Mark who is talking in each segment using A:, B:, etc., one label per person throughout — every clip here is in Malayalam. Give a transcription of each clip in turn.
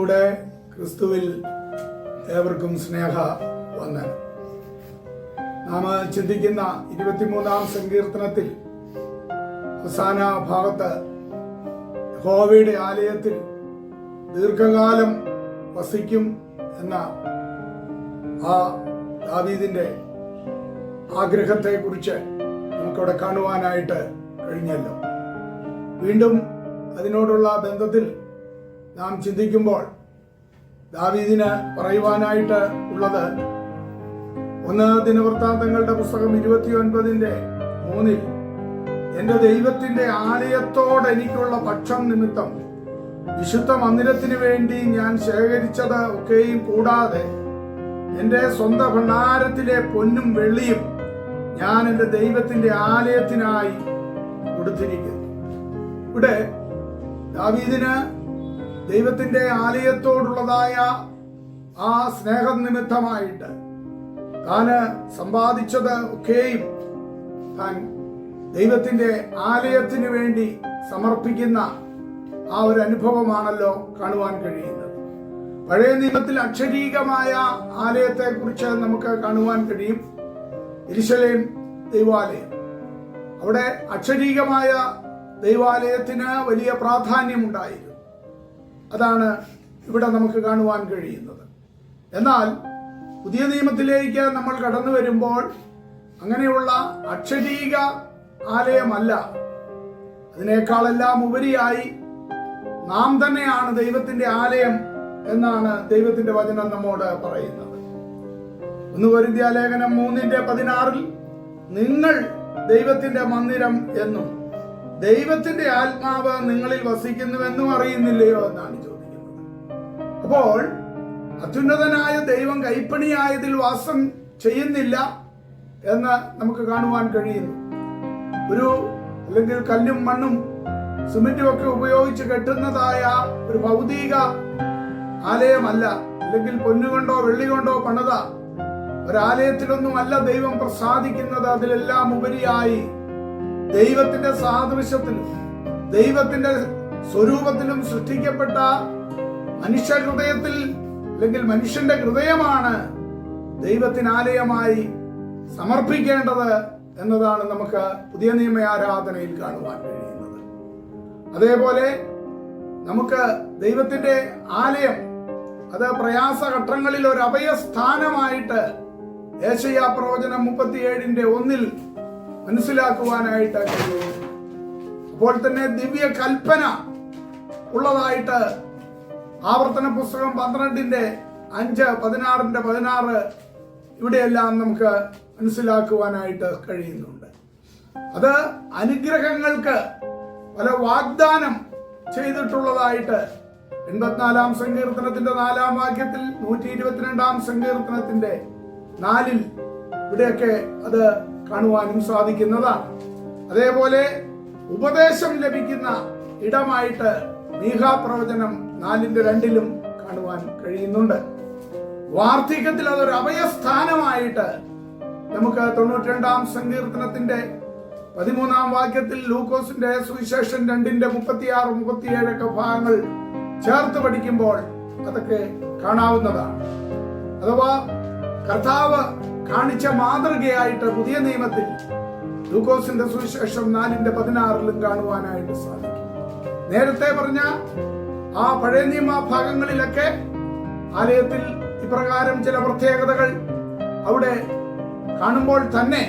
A: നമ്മുടെ ക്രിസ്തുവിൽ ഏവർക്കും സ്നേഹ വന്ദനം. നാം ചിന്തിക്കുന്ന ഇരുപത്തിമൂന്നാം സങ്കീർത്തനത്തിൽ അവസാന ഭാഗത്ത് ഹോവയുടെ ആലയത്തിൽ ദീർഘകാലം വസിക്കും എന്ന ആ ദാവീദിന്റെ ആഗ്രഹത്തെക്കുറിച്ച് നമുക്കവിടെ കാണുവാനായിട്ട് കഴിഞ്ഞല്ലോ. വീണ്ടും അതിനോടുള്ള ബന്ധത്തിൽ നാം ചിന്തിക്കുമ്പോൾ ദാവീദിന് പറയുവാനായിട്ട് ഉള്ളത് ഒന്ന് ദിനവൃത്താന്തങ്ങളുടെ പുസ്തകം ഇരുപത്തിയൊൻപതിന്റെ മൂന്നിൽ എന്റെ ദൈവത്തിന്റെ ആലയത്തോട് എനിക്കുള്ള പക്ഷം നിമിത്തം വിശുദ്ധ മന്ദിരത്തിന് വേണ്ടി ഞാൻ ശേഖരിച്ചത് ഒക്കെയും കൂടാതെ എന്റെ സ്വന്തം ഭണ്ഡാരത്തിലെ പൊന്നും വെള്ളിയും ഞാൻ എന്റെ ദൈവത്തിന്റെ ആലയത്തിനായി കൊടുത്തിരിക്കുന്നു. ഇവിടെ ദാവീദിന് ദൈവത്തിന്റെ ആലയത്തോടുള്ളതായ ആ സ്നേഹം നിമിത്തമായിട്ട് താന് സമ്പാദിച്ചത് ഒക്കെയും താൻ ദൈവത്തിന്റെ ആലയത്തിനു വേണ്ടി സമർപ്പിക്കുന്ന ആ ഒരു അനുഭവമാണല്ലോ കാണുവാൻ കഴിയുന്നത്. പഴയ നിയമത്തിൽ അക്ഷരീകമായ ആലയത്തെ കുറിച്ച് നമുക്ക് കാണുവാൻ കഴിയും. ഇരിശലേം ദൈവാലയം. അവിടെ അക്ഷരീകമായ ദൈവാലയത്തിന് വലിയ പ്രാധാന്യമുണ്ടായിരുന്നു. അതാണ് ഇവിടെ നമുക്ക് കാണുവാൻ കഴിയുന്നത്. എന്നാൽ പുതിയ നിയമത്തിലേക്ക് നമ്മൾ കടന്നു വരുമ്പോൾ അങ്ങനെയുള്ള അക്ഷരീക ആലയമല്ല. അതിനേക്കാളെല്ലാം ഉപരിയായി നാം തന്നെയാണ് ദൈവത്തിന്റെ ആലയം എന്നാണ് ദൈവത്തിന്റെ വചനം നമ്മോട് പറയുന്നത്. ഒന്ന് വരുദ്യാലേഖനം മൂന്നിന്റെ പതിനാറിൽ നിങ്ങൾ ദൈവത്തിന്റെ മന്ദിരം എന്നും ദൈവത്തിന്റെ ആത്മാവ് നിങ്ങളിൽ വസിക്കുന്നുവെന്നും അറിയുന്നില്ലയോ എന്നാണ് ചോദിക്കുന്നത്. അപ്പോൾ അത്യുന്നതനായ ദൈവം കൈപ്പണിയായതിൽ വാസം ചെയ്യുന്നില്ല എന്ന് നമുക്ക് കാണുവാൻ കഴിയുന്നു. ഒരു അല്ലെങ്കിൽ കല്ലും മണ്ണും സിമെന്റും ഒക്കെ ഉപയോഗിച്ച് കെട്ടുന്നതായ ഒരു ഭൗതിക ആലയമല്ല അല്ലെങ്കിൽ പൊന്നുകൊണ്ടോ വെള്ളി കൊണ്ടോ പണിത ഒരാലയത്തിലൊന്നുമല്ല ദൈവം പ്രസാദിക്കുന്നത്. അതിലെല്ലാം ഉപരിയായി ദൈവത്തിന്റെ സാദൃശ്യത്തിലും ദൈവത്തിന്റെ സ്വരൂപത്തിലും സൃഷ്ടിക്കപ്പെട്ട മനുഷ്യ ഹൃദയത്തിൽ അല്ലെങ്കിൽ മനുഷ്യന്റെ ഹൃദയമാണ് ദൈവത്തിനാലയമായി സമർപ്പിക്കേണ്ടത് എന്നതാണ് നമുക്ക് പുതിയ നിയമ ആരാധനയിൽ കാണുവാൻ കഴിയുന്നത്. അതേപോലെ നമുക്ക് ദൈവത്തിന്റെ ആലയം അത് പ്രയാസഘട്ടങ്ങളിൽ ഒരു അഭയസ്ഥാനമായിട്ട് ഏഷ്യ പ്രവചനം മുപ്പത്തിയേഴിന്റെ ഒന്നിൽ മനസ്സിലാക്കുവാനായിട്ട് കഴിയും അപ്പോൾ തന്നെ ദിവ്യ കൽപ്പന ഉള്ളതായിട്ട് ആവർത്തന പുസ്തകം പന്ത്രണ്ടിന്റെ അഞ്ച് പതിനാറിന്റെ പതിനാറ് ഇവിടെയെല്ലാം നമുക്ക് മനസ്സിലാക്കുവാനായിട്ട് കഴിയുന്നുണ്ട്. അത് അനുഗ്രഹങ്ങൾക്ക് പല വാഗ്ദാനം ചെയ്തിട്ടുള്ളതായിട്ട് എൺപത്തിനാലാം സങ്കീർത്തനത്തിന്റെ നാലാം വാക്യത്തിൽ നൂറ്റി ഇരുപത്തിരണ്ടാം സങ്കീർത്തനത്തിന്റെ നാലിൽ ഇവിടെയൊക്കെ അത് കാണുവാനും സാധിക്കുന്നതാണ്. അതേപോലെ ഉപദേശം ലഭിക്കുന്ന ഇടമായിട്ട് മീഹാ പ്രവചനം നാലിന്റെ രണ്ടിലും കാണുവാൻ കഴിയുന്നുണ്ട്. വാർദ്ധക്യത്തിൽ അതൊരു അഭയസ്ഥാനമായിട്ട് നമുക്ക് തൊണ്ണൂറ്റിരണ്ടാം സങ്കീർത്തനത്തിന്റെ പതിമൂന്നാം വാക്യത്തിൽ ലൂക്കോസിന്റെ സുവിശേഷൻ രണ്ടിന്റെ മുപ്പത്തിയാറ് മുപ്പത്തിയേഴൊക്കെ ഭാഗങ്ങൾ ചേർത്ത് പഠിക്കുമ്പോൾ അതൊക്കെ കാണാവുന്നതാണ്. അഥവാ കർത്താവ് കാണിച്ച മാതൃകയായിട്ട് പുതിയ നിയമത്തിൽ ലൂക്കോസിന്റെ സുവിശേഷം നാലിന്റെ പതിനാറിലും കാണുവാനായിട്ട് സാധിക്കും. നേരത്തെ പറഞ്ഞ ആ പഴയ നിയമ ഭാഗങ്ങളിലൊക്കെ ആലയത്തിൽ ഇപ്രകാരം ചില പ്രത്യേകതകൾ അവിടെ കാണുമ്പോൾ തന്നെ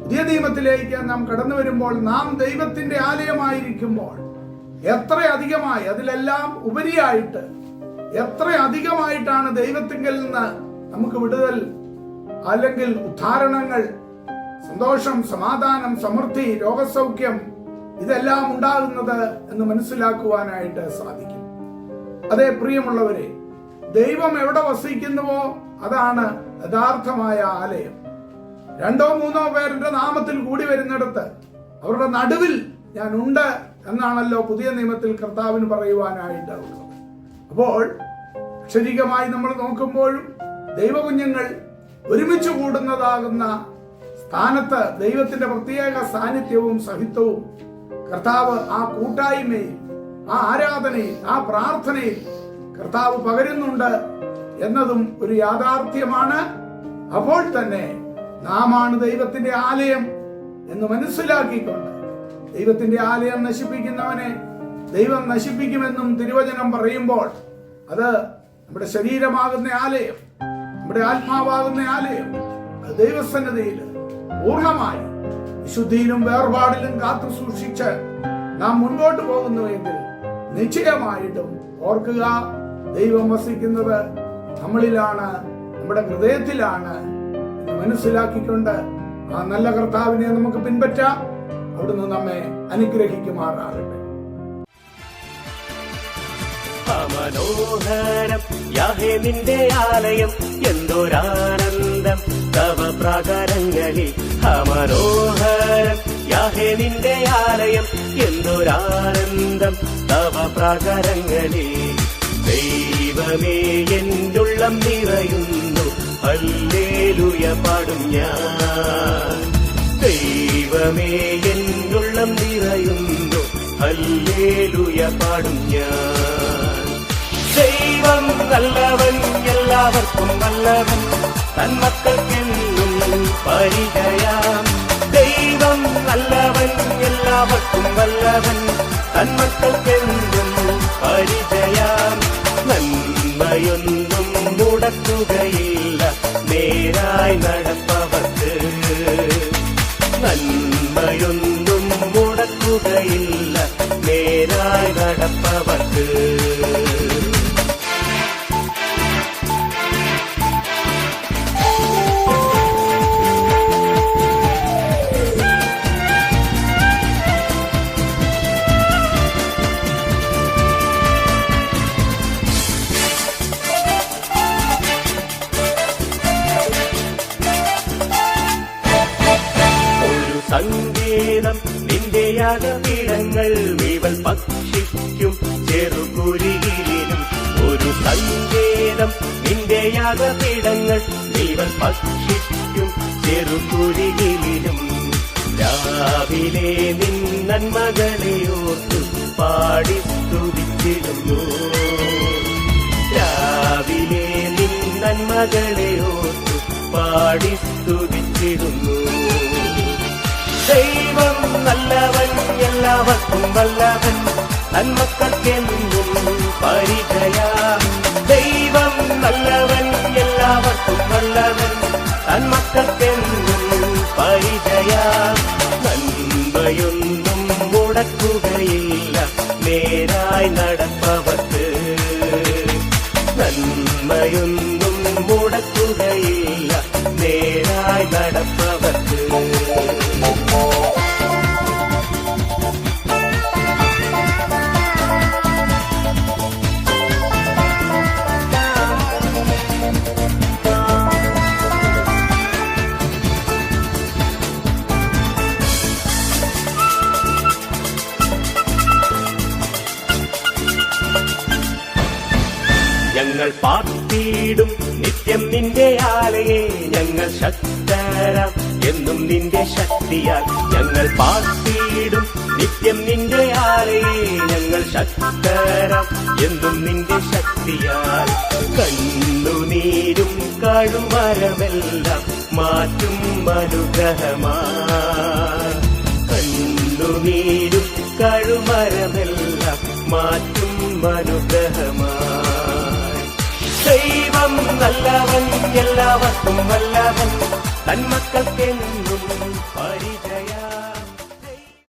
A: പുതിയ നിയമത്തിലേക്ക് നാം കടന്നു വരുമ്പോൾ നാം ദൈവത്തിന്റെ ആലയമായിരിക്കുമ്പോൾ എത്ര അധികമായി അതിലെല്ലാം ഉപരിയായിട്ട് എത്ര അധികമായിട്ടാണ് ദൈവത്തിങ്കിൽ നിന്ന് നമുക്ക് വിടുതൽ അല്ലെങ്കിൽ ഉദ്ധാരണങ്ങൾ സന്തോഷം സമാധാനം സമൃദ്ധി രോഗസൗഖ്യം ഇതെല്ലാം ഉണ്ടാകുന്നത് എന്ന് മനസ്സിലാക്കുവാനായിട്ട് സാധിക്കും. അതേ പ്രിയമുള്ളവരെ ദൈവം എവിടെ വസിക്കുന്നുവോ അതാണ് യഥാർത്ഥമായ ആലയം. രണ്ടോ മൂന്നോ പേരുടെ നാമത്തിൽ കൂടി വരുന്നിടത്ത് അവരുടെ നടുവിൽ ഞാൻ ഉണ്ട് എന്നാണല്ലോ പുതിയ നിയമത്തിൽ കർത്താവിന് പറയുവാനായിട്ട് അപ്പോൾ അക്ഷരികമായി നമ്മൾ നോക്കുമ്പോഴും ദൈവകുഞ്ഞുങ്ങൾ ഒരുമിച്ച് കൂടുന്നതാകുന്ന സ്ഥാനത്ത് ദൈവത്തിന്റെ പ്രത്യേക സാന്നിധ്യവും സഹിത്വവും കർത്താവ് ആ കൂട്ടായ്മയിൽ ആ ആരാധനയിൽ ആ പ്രാർത്ഥനയിൽ കർത്താവ് പകരുന്നുണ്ട് എന്നതും ഒരു യാഥാർത്ഥ്യമാണ്. അപ്പോൾ തന്നെ നാമാണ് ദൈവത്തിന്റെ ആലയം എന്ന് മനസ്സിലാക്കിക്കൊണ്ട് ദൈവത്തിന്റെ ആലയം നശിപ്പിക്കുന്നവനെ ദൈവം നശിപ്പിക്കുമെന്നും തിരുവചനം പറയുമ്പോൾ അത് നമ്മുടെ ശരീരമാകുന്ന ആലയം. നമ്മുടെ ആത്മാവാകുന്ന ആലയം ദൈവസന്നതയിൽ പൂർണമായി വിശുദ്ധിയിലും വേർപാടിലും കാത്തു സൂക്ഷിച്ച് നാം മുന്നോട്ട് പോകുന്നുവെങ്കിൽ നിശ്ചയമായിട്ടും ഓർക്കുക ദൈവം വസിക്കുന്നത് നമ്മളിലാണ് നമ്മുടെ ഹൃദയത്തിലാണ് മനസ്സിലാക്കിക്കൊണ്ട് ആ നല്ല കർത്താവിനെ നമുക്ക് പിൻപറ്റാം. അവിടുന്ന് നമ്മെ അനുഗ്രഹിക്കുമാറാകട്ടെ.
B: മനോഹരം യാഹേ നിന്റെ ആലയം എന്തൊരാനന്ദം. തവ പ്രാകാരങ്ങളിൽ അമനോഹരം യാഹേ നിന്റെ ആലയം എന്തൊരാനന്ദം. തവ പ്രാകാരങ്ങളിൽ ദൈവമേ എന്തുള്ളം നിറയുന്നു. അല്ലേലുയ പാടും ഞാൻ. ദൈവമേ എന്തുള്ളം നിറയുന്നു. അല്ലേലുയ പാടും ഞാൻ. ദൈവം നല്ലവൻ എല്ലാവർക്കും നല്ലവൻ തന്മക്കൾക്കെന്നും പരിചയാം ദൈവം നല്ലവൻ എല്ലാവർക്കും വല്ലവൻ തന്മക്കൾക്കെന്നും പരിചയാം നന്മയൊന്നും മുടക്കുകയില്ല നേരായി നടപ്പവർക്ക് നന്മയൊന്നും മുടക്കുകയില്ല നേരായി നടപ്പവർക്ക് ഒരു സങ്കേതം. നിന്റെ യാഗപീഠങ്ങൾ വീവൽ പക്ഷിക്കും ചെറുകുരുകിലും ഒരു സങ്കേതം. നിന്റെ യാഗപീഠങ്ങൾ വീവൽ പക്ഷിക്കും ചെറുകുരുകിലും രാവിലെ നിൻ പാടി സ്തുതിച്ചിരുന്നു രാവിലെ നിൻ പാടി സ്തുതിച്ചിടുന്നു. ദൈവം നല്ലവൻ എല്ലാവർക്കും വല്ലവൻ. നന്മക്കൾക്കെന്നും പരിചയ. ദൈവം നല്ലവൻ എല്ലാവർക്കും വല്ലവൻ. നന്മക്കൾക്കെന്നും പരിചയ. നന്മയൊന്നും മുടക്കുകയില്ല നേരായി നടപ്പവർക്ക്. നന്മയൊന്നും മുടക്കുകയില്ല നേരായി നടപ്പവർക്ക് പാർത്തിയിടും നിത്യം നിന്റെ ആലയെ ഞങ്ങൾ ശക്തരാം. എന്നും നിന്റെ ശക്തിയാൽ ഞങ്ങൾ പാർത്തിയിടും. നിത്യം നിന്റെ ആലയെ ഞങ്ങൾ ശക്തരാം. എന്നും നിന്റെ ശക്തിയാൽ കണ്ണുനീരും കഴുമരമെല്ലാം മാറ്റും അനുഗ്രഹമാ കണ്ണുനീരും കഴുമരമെല്ലാം മാറ്റും അനുഗ്രഹമായി ദൈവം നല്ലവൻ എല്ലാവർക്കും വല്ലവൻ തന്മക്കൾക്കെന്നും